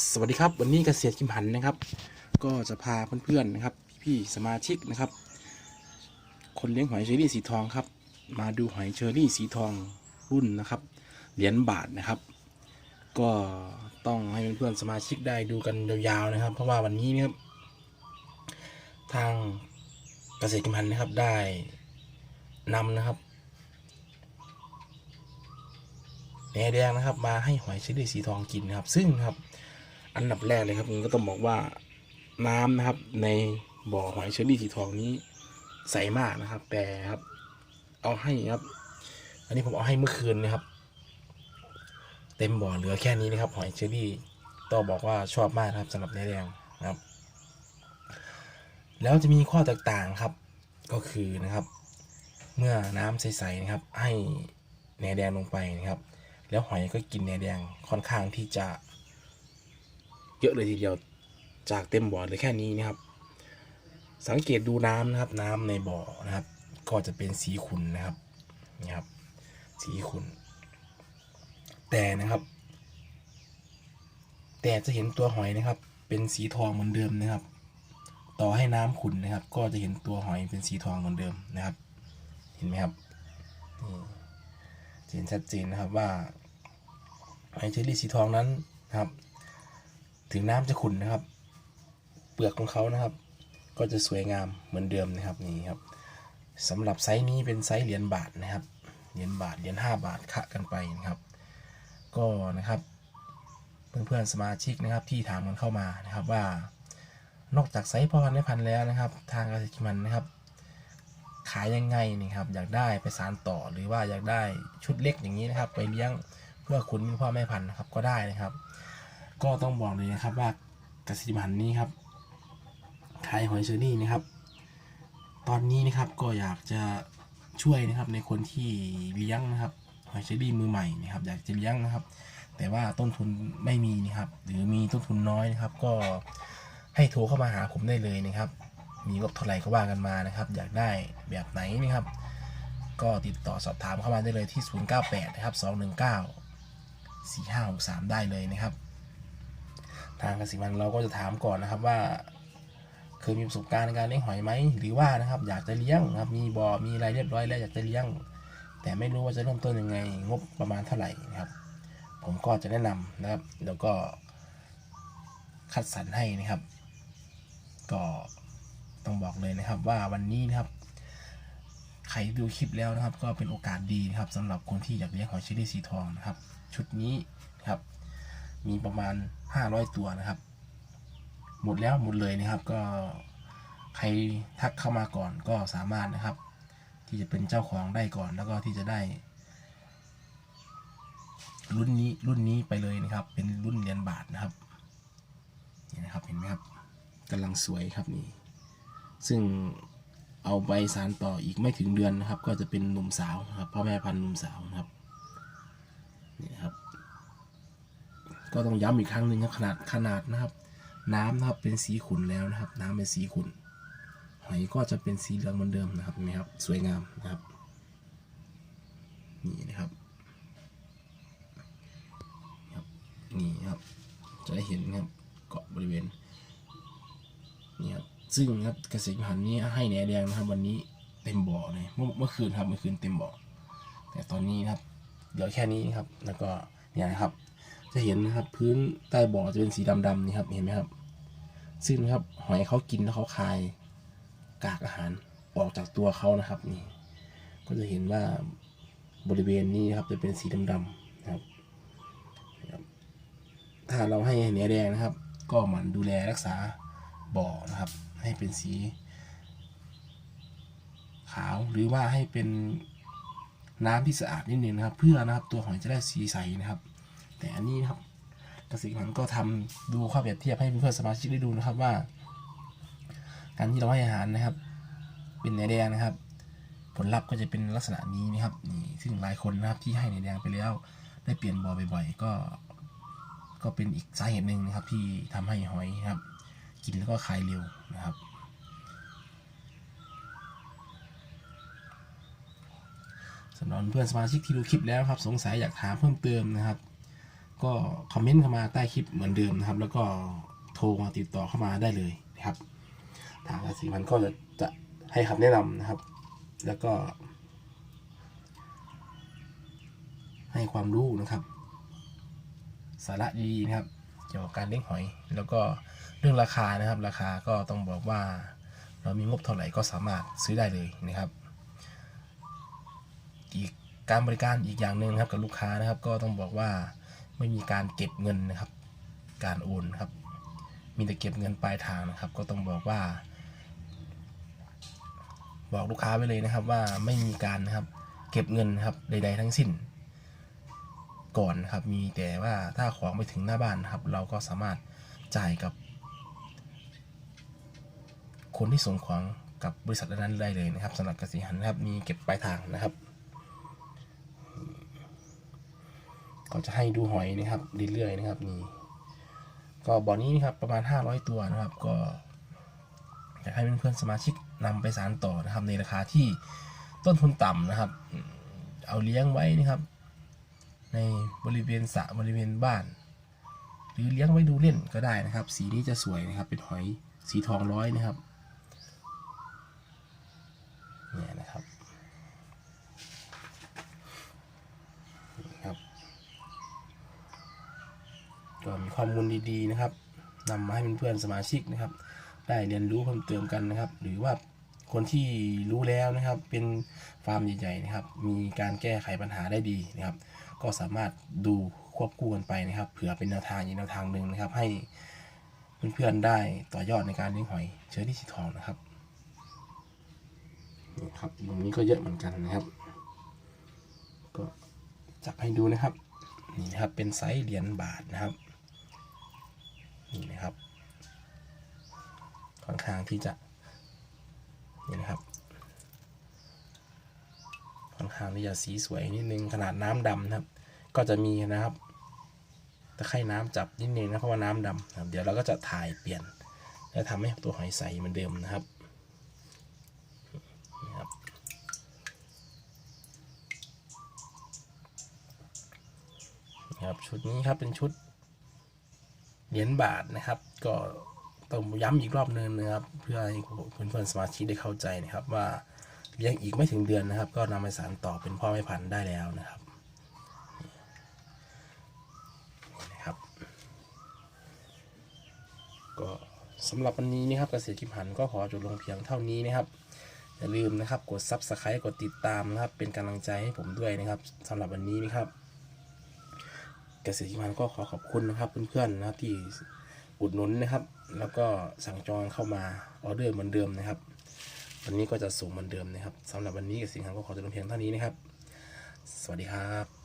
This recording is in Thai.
สวัสดีครับ วันนี้เกษตรคิมหันนะครับ ก็จะพาเพื่อนๆนะครับ พี่ๆสมาชิกนะครับ คนเลี้ยงหอยเชอรี่สีทองครับ มาดูหอยเชอรี่สีทองรุ่นนะครับเหรียญบาทนะครับ ก็ต้องให้เพื่อนๆสมาชิกได้ดูกันยาวๆนะครับ เพราะว่าวันนี้นะครับทางเกษตรคิมหันนะครับได้นำนะครับแหนแดงนะครับ มาให้หอยเชอรี่สีทองกินนะครับ ซึ่งครับ อันดับแรกเลยครับผมก็ต้องบอกว่าน้ำนะครับ ในบ่อหอยเชอรี่สีทองนี้ใสมากนะครับ แต่ครับ เอาให้ครับ อันนี้ผมเอาให้เมื่อคืนนะครับ เต็มบ่อเหลือแค่นี้นะครับ หอยเชอรี่ต้องบอกว่าชอบมากนะครับสำหรับแหนแดงนะครับ แล้วจะมีข้อแตกต่างครับ ก็คือนะครับ เมื่อน้ำใสๆนะครับ ให้แหนแดงลงไปนะครับ แล้วหอยก็กินแหนแดงค่อนข้างที่จะ เยอะเลยทีเดียวจากเต็มบ่อเลือแค่นี้นะครับ สังเกตดูน้ำนะครับ น้ำในบ่อนะครับ ก็จะเป็นสีขุ่นนะครับนี่ครับ สีขุ่นแต่นะครับ แต่จะเห็นตัวหอยนะครับ เป็นสีทองเหมือนเดิมนะครับ ต่อให้น้ำขุ่นนะครับ ก็จะเห็นตัวหอยเป็นสีทองเหมือนเดิมนะครับ เห็นไหมครับเห็นชัดเจนนะครับว่าหอยเชอรี่สีทองนั้นนะครับ ถึงน้ำจะขุ่นนะครับ เปลือกของเขานะครับ ก็จะสวยงามเหมือนเดิมนะครับนี่ครับสำหรับไซส์นี้เป็นไซส์เหรียญบาทนะครับเหรียญบาทเหรียญห้าบาทคะกันไปนะครับ ก็นะครับ เพื่อนๆสมาชิกนะครับที่ถามกันเข้ามานะครับว่า นอกจากไซส์พ่อพันแม่พันแล้วนะครับ ทางเกษตรกิมันนะครับ ขายยังไงนี่ครับอยากได้ไปสารต่อหรือว่าอยากได้ชุดเล็กอย่างนี้นะครับ ไปเลี้ยงเพื่อคุณพ่อแม่พันธุ์นะครับก็ได้นะครับ ก็ต้องบอกเลยนะครับว่ากษตรพันนี้ครับขายหอยเชอรี่นะครับ ตอนนี้นะครับก็อยากจะช่วยนะครับในคนที่เลี้ยงนะครับหอยเชอรี่มือใหม่นะครับอยากจะเลี้ยงนะครับ แต่ว่าต้นทุนไม่มีนะครับ หรือมีต้นทุนน้อยนะครับ ก็ให้โทรเข้ามาหาผมได้เลยนะครับ มีงบเท่าไหร่ก็ว่ากันมานะครับ อยากได้แบบไหนนะครับ ก็ติดต่อสอบถามเข้ามาได้เลยที่ 098 นะครับ 219 4563 ได้เลยนะครับ ทางกสิมันเราก็จะถามก่อนนะครับว่า เคยมีประสบการณ์ในการเลี้ยงหอยไหมหรือว่านะครับ อยากจะเลี้ยงนะครับมีบ่อมีอะไรเรียบร้อยแล้วอยากจะเลี้ยง แต่ไม่รู้ว่าจะเริ่มต้นยังไง งบประมาณเท่าไหร่นะครับ ผมก็จะแนะนำนะครับแล้วก็ คัดสรรให้นะครับ ก็ต้องบอกเลยนะครับว่าวันนี้นะครับใครดูคลิปแล้วนะครับ ก็เป็นโอกาสดีนะครับสำหรับคนที่อยากเลี้ยงหอยเชอรี่สีทองนะครับ ชุดนี้นะครับ มีประมาณ 500 ตัวนะครับ หมดแล้วหมดเลยนะครับ ก็ใครทักเข้ามาก่อนก็สามารถนะครับ ที่จะเป็นเจ้าของได้ก่อนแล้วก็ที่จะได้ รุ่นนี้รุ่นนี้ไปเลยนะครับ เป็นรุ่นเหรียญบาทนะครับนี่นะครับเห็นไหมครับกำลังสวยครับนี่ซึ่งเอาไปสารต่ออีกไม่ถึงเดือนนะครับ ก็จะเป็นหนุ่มสาวนะครับพ่อแม่พันธุ์หนุ่มสาวนะครับนี่ครับ ก็ต้องย้ำอีกครั้งหนึ่งครับขนาดขนาดนะครับ น้ำนะครับเป็นสีขุ่นแล้วนะครับ น้ำเป็นสีขุ่นหอยก็จะเป็นสีเหลืองเหมือนเดิมนะครับนไหมครับ สวยงามนะครับนี่นะครับครับนี่ครับ จะได้เห็นนะครับเกาะบริเวณนี่ครับซึ่งครับเกษตรพันธุ์นี้ให้แหนแดงนะครับ วันนี้เต็มบ่อเลยเมื่อเมื่อคืนครับเมื่อคืนเต็มบ่อแต่ตอนนี้นะครับเหลือแค่นี้ครับ แล้วก็เนี่ยนะครับ จะเห็นนะครับพื้นใต้บ่อจะเป็นสีดำๆนี่ครับเห็นไหมครับ ซึ่งครับหอยเขากินแล้วเขาคายกากอาหารออกจากตัวเขานะครับนี่ ก็จะเห็นว่าบริเวณนี้นะครับจะเป็นสีดำๆนะครับนะครับถ้าเราให้เนื้อแดงนะครับ ก็หมั่นดูแลรักษาบ่อนะครับ ให้เป็นสี ขาวหรือว่าให้เป็นน้ำที่สะอาดนิดนึงนะครับ เพื่อนะครับตัวหอยจะได้สีใสนะครับ แต่อันนี้ครับเกษตรกรก็ทำดูข้อเปรียบเทียบให้เพื่อนสมาชิกได้ดูนะครับว่า การที่เราให้อาหารนะครับ เป็นเนื้อแดงนะครับ ผลลัพธ์ก็จะเป็นลักษณะนี้นะครับนี่ซึ่งหลายคนนะครับที่ให้เนื้อแดงไปแล้ว ได้เปลี่ยนบ่อบ่อยๆก็ ก็เป็นอีกสาเหตุหนึ่งนะครับ ที่ทำให้หอยครับ กินแล้วก็คายเร็วนะครับสำหรับเพื่อนสมาชิกที่ดูคลิปแล้วครับ สงสัยอยากถามเพิ่มเติมนะครับ ก็คอมเมนต์เข้ามาใต้คลิปเหมือนเดิมนะครับ แล้วก็โทรมาติดต่อเข้ามาได้เลยนะครับ ทางเกษตรพันก็จะจะให้คำแนะนำนะครับ แล้วก็ ให้ความรู้นะครับ สาระดีๆนะครับ เกี่ยวกับการเลี้ยงหอย แล้วก็เรื่องราคานะครับ ราคาก็ต้องบอกว่า เรามีงบเท่าไหร่ก็สามารถซื้อได้เลยนะครับ อีกการบริการอีกอย่างหนึ่งนะครับกับลูกค้านะครับ ก็ต้องบอกว่า ไม่มีการเก็บเงินนะครับ การโอนครับ มีแต่เก็บเงินปลายทางนะครับ ก็ต้องบอกว่า บอกลูกค้าไว้เลยนะครับว่าไม่มีการนะครับ เก็บเงินครับใด ๆ ทั้งสิ้น ก่อนครับมีแต่ว่าถ้าของไปถึงหน้าบ้านครับ เราก็สามารถจ่ายกับ คนที่ส่งของกับบริษัทนั้นได้เลยนะครับสำหรับกสิหันนะครับ มีเก็บปลายทางนะครับ ก็จะให้ดูหอยนะครับเรื่อยๆนะครับนี่ก็บ่อนี้นะครับประมาณ 500 ตัวนะครับ ก็อยากให้เพื่อนๆสมาชิกนำไปสานต่อนะครับ ในราคาที่ต้นทุนต่ำนะครับ เอาเลี้ยงไว้นะครับ ในบริเวณสระบริเวณบ้าน หรือเลี้ยงไว้ดูเล่นก็ได้นะครับ สีนี้จะสวยนะครับ เป็นหอยสีทองร้อยนะครับเนี่ยนะครับนี่ครับ ก็มีข้อมูลดีๆนะครับนำมาให้เพื่อนๆสมาชิกนะครับ ได้เรียนรู้เพิ่มเติมกันนะครับ หรือว่าคนที่รู้แล้วนะครับ เป็นฟาร์มใหญ่ๆนะครับ มีการแก้ไขปัญหาได้ดีนะครับ ก็สามารถดูควบคู่กันไปนะครับ เผื่อเป็นแนวทางอีกแนวทางหนึ่งนะครับ ให้เพื่อนๆได้ต่อยอดในการเลี้ยงหอยเชอรี่สีทองนะครับนี่ครับตรงนี้ก็เยอะเหมือนกันนะครับ ก็จับให้ดูนะครับนี่นะครับเป็นไซส์เหรียญบาทนะครับ นี่นะครับ ค่อนข้างที่จะนี่นะครับ ค่อนข้างที่จะสีสวยนิดนึงขนาดน้ำดำนะครับ ก็จะมีนะครับตะไคร่น้ำจับนิดนึงนะเพราะว่าน้ำดำนะเดี๋ยวเราก็จะถ่ายเปลี่ยน แล้วทำให้ตัวหอยใสเหมือนเดิมนะครับนี่ครับนะครับชุดนี้ครับเป็นชุด เหรียญบาทนะครับ ก็ต้องย้ำอีกรอบนึงนะครับ เพื่อให้เพื่อนๆสมาชิกได้เข้าใจนะครับ ว่าเลี้ยงอีกไม่ถึงเดือนนะครับ ก็นำไปสานต่อเป็นพ่อแม่พันธุ์ได้แล้วนะครับนี่นะครับ ก็สำหรับวันนี้นะครับเกษตรกิมหันก็ขอจบลงเพียงเท่านี้นะครับอย่าลืมนะครับ กด Subscribe กดติดตามนะครับ เป็นกำลังใจให้ผมด้วยนะครับสำหรับวันนี้นะครับ เกษตรกิมันก็ขอขอบคุณนะครับเพื่อนๆนะที่อุดหนุนนะครับ แล้วก็สั่งจองเข้ามาออเดอร์เหมือนเดิมนะครับ วันนี้ก็จะส่งเหมือนเดิมนะครับสำหรับวันนี้เกษตรกิมันก็ขอจบลงเพียงเท่านี้นะครับ สวัสดีครับ